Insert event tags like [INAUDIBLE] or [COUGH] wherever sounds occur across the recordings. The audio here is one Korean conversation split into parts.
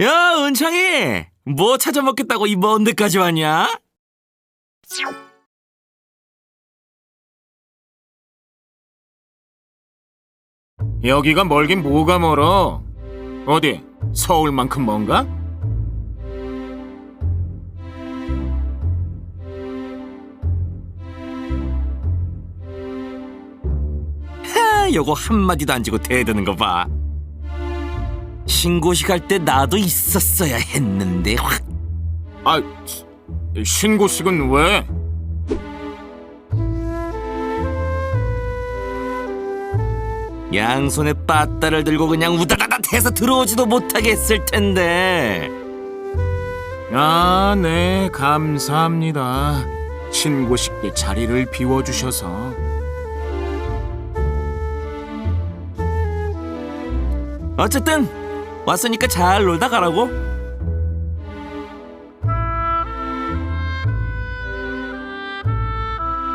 야, 은창이! 뭐 찾아 먹겠다고 이 먼 데까지 왔냐? 여기가 멀긴 뭐가 멀어? 어디? 서울만큼 먼가? 하, 요거 한마디도 안 지고 대드는 거 봐. 신고식 할 때 나도 있었어야 했는데, 확. 아, 신고식은 왜? 양손에 빠따를 들고 그냥 우다다다 해서 들어오지도 못하게 했을 텐데. 아, 네, 감사합니다. 신고식 때 자리를 비워주셔서. 어쨌든, 왔으니까 잘 놀다 가라고.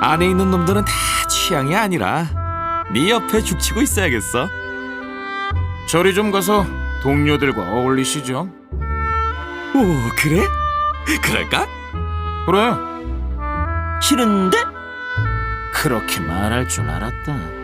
안에 있는 놈들은 다 취향이 아니라 네 옆에 죽치고 있어야겠어. 저리 좀 가서 동료들과 어울리시죠. 오, 그래? 그럴까? 그래, 싫은데? 그렇게 말할 줄 알았다.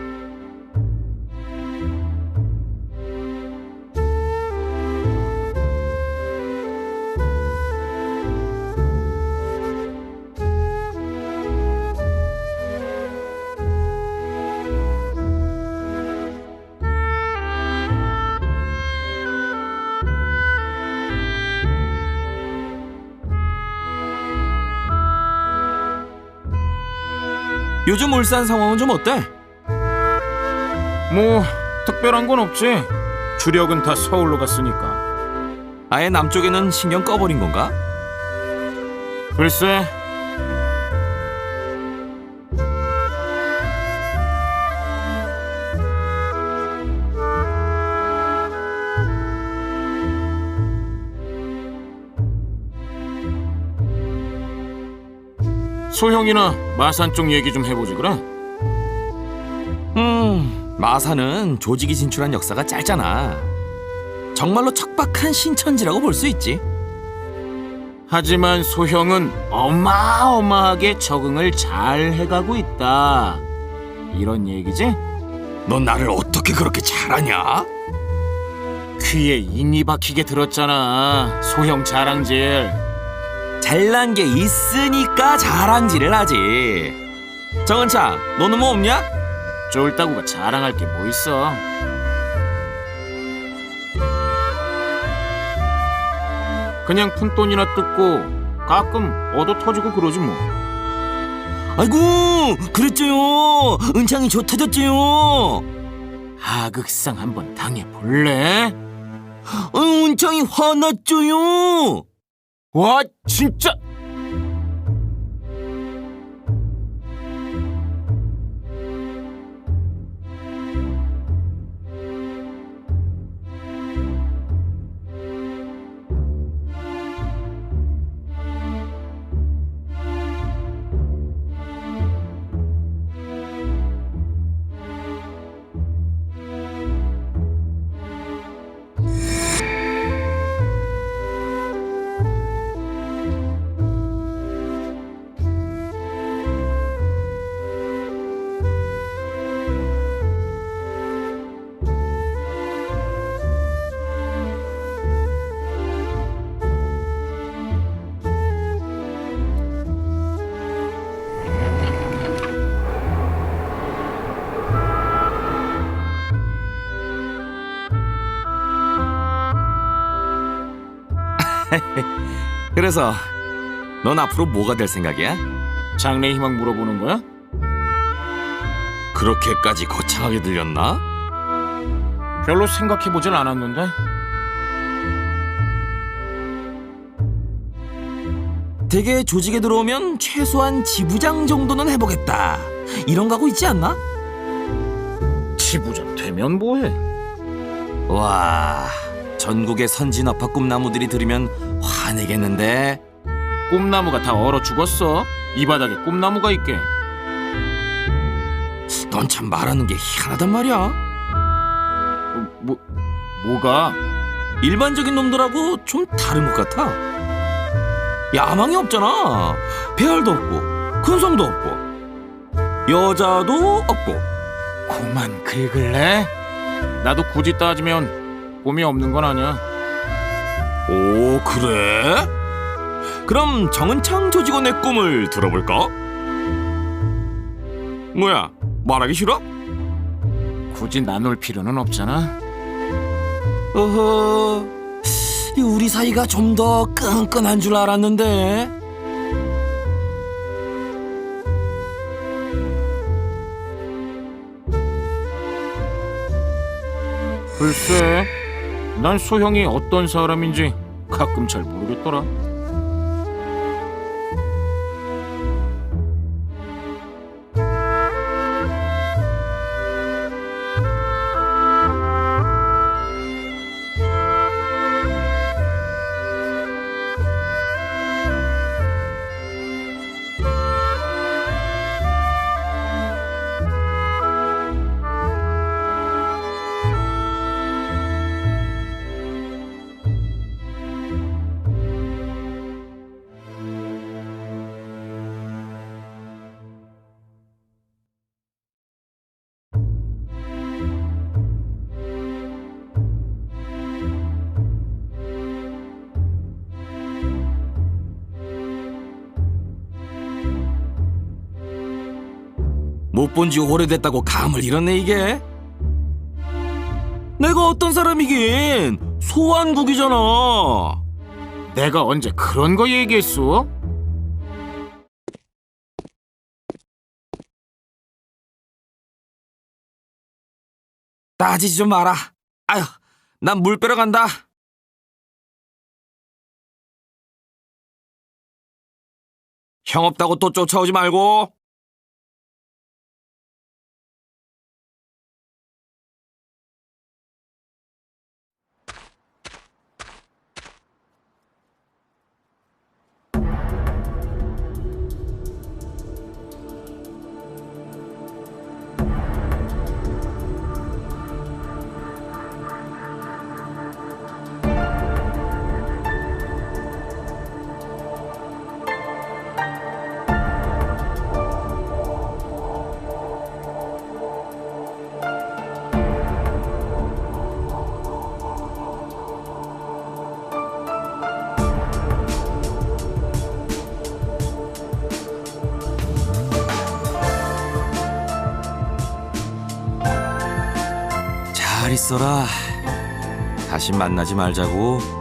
요즘 울산 상황은 좀 어때? 뭐, 특별한 건 없지. 주력은 다 서울로 갔으니까. 아예 남쪽에는 신경 꺼버린 건가? 글쎄, 소형이나 마산 쪽 얘기 좀 해보지 그래? 음, 마사는 조직이 진출한 역사가 짧잖아. 정말로 척박한 신천지라고 볼 수 있지. 하지만 소형은 어마어마하게 적응을 잘 해가고 있다. 이런 얘기지? 넌 나를 어떻게 그렇게 잘하냐? 귀에 인이 박히게 들었잖아. 소형 자랑질. 잘난 게 있으니까 자랑질을 하지. 정은창, 너는 뭐 없냐? 쫄따구가 자랑할 게 뭐 있어? 그냥 푼돈이나 뜯고 가끔 얻어 터지고 그러지 뭐. 아이고, 그랬죠요. 은창이 좋다졌죠요. 하극상 한번 당해 볼래? 어, 은창이 화났죠요. 와 진짜 [LAUGHS] 그래서 넌 앞으로 뭐가 될 생각이야? 장래 희망 물어보는 거야? 그렇게까지 거창하게 들렸나? 별로 생각해보진 않았는데 되게 조직에 들어오면 최소한 지부장 정도는 해보겠다. 이런 각오 있지 않나? 지부장 되면 뭐해? 와, 전국의 선진 아파 꿈나무들이 들으면 화내겠는데. 꿈나무가 다 얼어 죽었어. 이 바닥에 꿈나무가 있게. 넌 참 말하는 게 희한하단 말이야. 어, 뭐 뭐가? 일반적인 놈들하고 좀 다른 것 같아. 야망이 없잖아. 배알도 없고 근성도 없고 여자도 없고 그만 긁을래? 나도 굳이 따지면 꿈이 없는 건 아니야. 오 그래? 그럼 정은창 조직원의 꿈을 들어볼까? 뭐야 말하기 싫어? 굳이 나눌 필요는 없잖아. 어허 이 우리 사이가 좀 더 끈끈한 줄 알았는데 글쎄, 난 소형이 어떤 사람인지 가끔 잘 모르겠더라. 못 본 지 오래됐다고 감을 잃었네 이게. 내가 어떤 사람이긴? 소환국이잖아. 내가 언제 그런 거 얘기했어? 따지지 좀 마라. 아휴 난 물 빼러 간다. 형 없다고 또 쫓아오지 말고 있어라. 다시 만나지 말자고